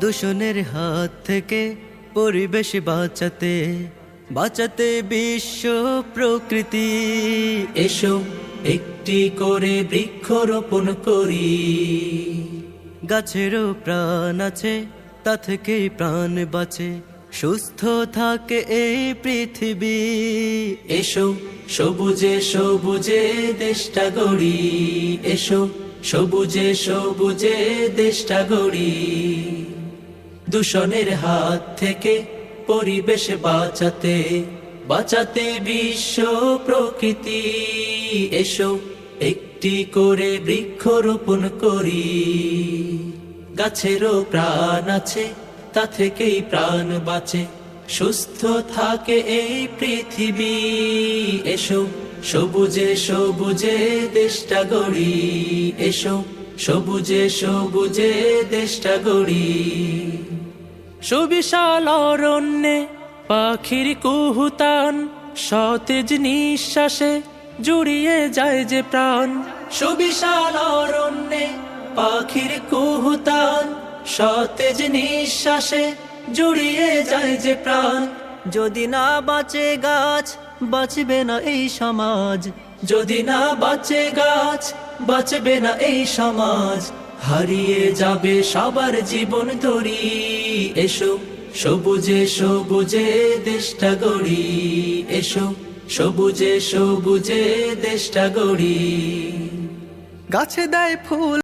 দূষণের হাত থেকে পরিবেশ বাঁচাতে বাঁচাতে বিশ্ব প্রকৃতি। এসো একটি করে বৃক্ষরোপণ করি। গাছেরও প্রাণ আছে তা থেকে প্রাণ বাঁচে সুস্থ থাকে এই পৃথিবী। এসো সবুজে সবুজে দেশটা গড়ি। এসো সবুজে সবুজে দেশটা গড়ি। দূষণের হাত থেকে পরিবেশ বাঁচাতে বাঁচাতে বিশ্ব প্রকৃতি। এসো, একটি করে বৃক্ষরোপণ করি। গাছেরও প্রাণ আছে, তা থেকেই প্রাণ বাঁচে। সুস্থ থাকে এই পৃথিবী। এসো, সবুজে সবুজে দেশটা গড়ি। এসো, সবুজে সবুজে দেশটা গড়ি। সুবিশাল অরণ্যে পাখির কুহুতান, সতেজ নিঃশ্বাসে জুড়িয়ে যায় যে প্রাণ। সুবিশাল অরণ্যে পাখির কুহুতান, সতেজ নিঃশ্বাসে জুড়িয়ে যায় যে প্রাণ। যদি না বাঁচে গাছ, বাঁচবে না এই সমাজ। যদি না বাঁচে গাছ, বাঁচবে না এই সমাজ। হারিয়ে যাবে সবার জীবন ধরি। এসো, সবুজে সবুজে দেশটা গড়ি। এসো, সবুজে সবুজে দেশটা গড়ি। গাছে দেয় ফুল